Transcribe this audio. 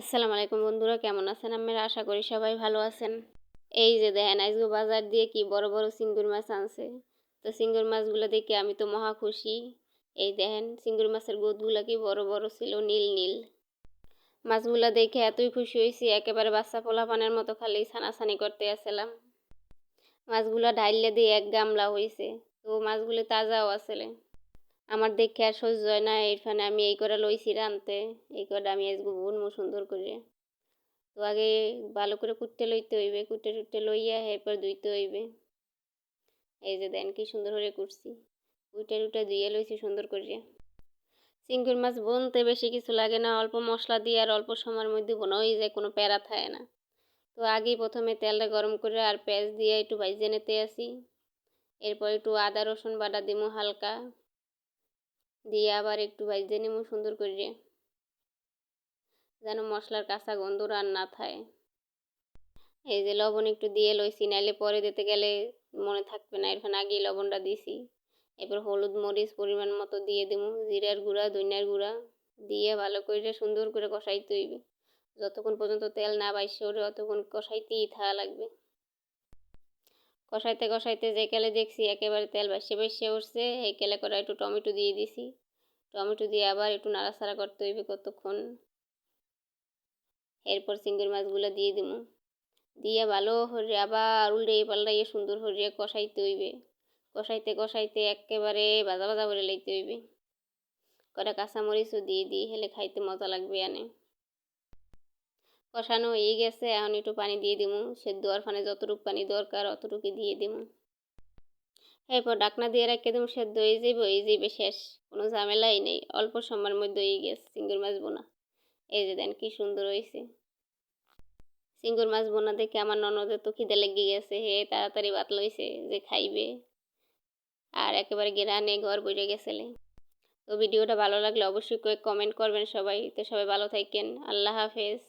আসসালামু আলাইকুম বন্ধুরা, কেমন আছেন আমরা আশা করি সবাই ভালো আছেন। এই যে দেখেন, আজকে বাজার দিয়ে কি বড় বড় চিঙ্গুর মাছ আনছে। তো চিঙ্গুর মাছগুলো দেখে আমি তো মহা খুশি। এই দেখেন চিঙ্গুর মাছের গোদগুলো কি বড় বড় ছিল, নীল নীল। মাছগুলো দেখে এতই খুশি হয়েছি, একেবারে বাচ্চা পোলা পানের মতো খালি ছানাছানি করতে আসছিলাম মাছগুলো ঢাইলে দিয়ে এক গামলা হয়েছে তো মাছগুলো তাজাও আসলে। আমার দেখে আর সহ্য হয় না এখানে আমি এই করে লইছি রানতে এই করে আমি আজকে বুনমু সুন্দর করে। তো আগে ভালো করে কুটতে লইতে হইবে কুটে টুটে লইয়া এরপর ধুইতে হইবে। এই যে দেন কি সুন্দর করে কুটছি, কুটে টুটে ধুয়ে লইছি সুন্দর করে। চিংড়ি মাছ বনতে বেশি কিছু লাগে না, অল্প মশলা দিয়ে আর অল্প সময়ের মধ্যে বোনা হয়ে যায়, কোনো প্যারা থাকে না। তো আগেই প্রথমে তেলটা গরম করে আর পেঁয়াজ দিয়ে একটু ভাইজে নিতে আসি। এরপর একটু আদা, রসুন বাটা দিমু হালকা। দিয়ে আবার একটু ভাজতে নেব সুন্দর করে। যেন মশলার কাঁচা গন্ধ আর না থাকে। এই যে লবণ একটু দিয়ে লইছি, নাইলে পরে দিতে গেলে মনে থাকবে না। এখানে আগেই লবণটা দিছি। এরপর হলুদ মরিচ পরিমাণ মতো দিয়ে দেবো, জিরার গুঁড়া, ধনিয়ার গুঁড়া। দিয়ে ভালো করে সুন্দর করে কষাইতে হইবে। যতক্ষণ পর্যন্ত তেল না বাইসে ওঠে অতক্ষণ কষাইতেই থাকা লাগবে। কষাইতে কষাইতে যে কেলে দেখছি একেবারে তেল বাইসে বাইসে উঠছে, এই কেলে করে একটু টমেটো দিয়ে দিছি। টমেটো দিয়ে আবার একটু নাড়াচাড়া করতে হইবে কতক্ষণ। এরপর চিংড়ি মাছগুলো দিয়ে দিব দিয়ে ভালো হরিয়ে আবার উল্টে পাল্টাইয়ে সুন্দর হরিয়ে কষাইতে হইবে। কষাইতে কষাইতে একেবারে বাজা বাজা করে লইতে হইবে। কটা কাঁচামরিচও দিয়ে দিই, হেলে খাইতে মজা লাগবে আনে কষানো হয়ে গেছে, এখন একটু পানি দিয়ে দিব সেদ্ধ আর ফানে যতটুকু পানি দরকার অতটুকু দিয়ে দিব এরপর ডাকনা দিয়ে রাখে দেবো সেদ্ধ হয়ে যাবে হয়ে যাবে শেষ। কোনো ঝামেলাই নেই, অল্প সময়ের মধ্যে হয়ে গেছে। চিংড়ি মাছ বোনা। এই যে দেন কি সুন্দর হয়েছে। চিংড়ি মাছ বোনা দেখে আমার ননদের তো খিদে লেগে গেছে, হে তাড়াতাড়ি ভাত লইছে, যে খাইবে। আর একেবারে গেরা গেরানে ঘর বইরে গেছিলে। তো ভিডিওটা ভালো লাগলে অবশ্যই কমেন্ট করবেন সবাই। তো সবাই ভালো থাকেন। আল্লাহ হাফেজ।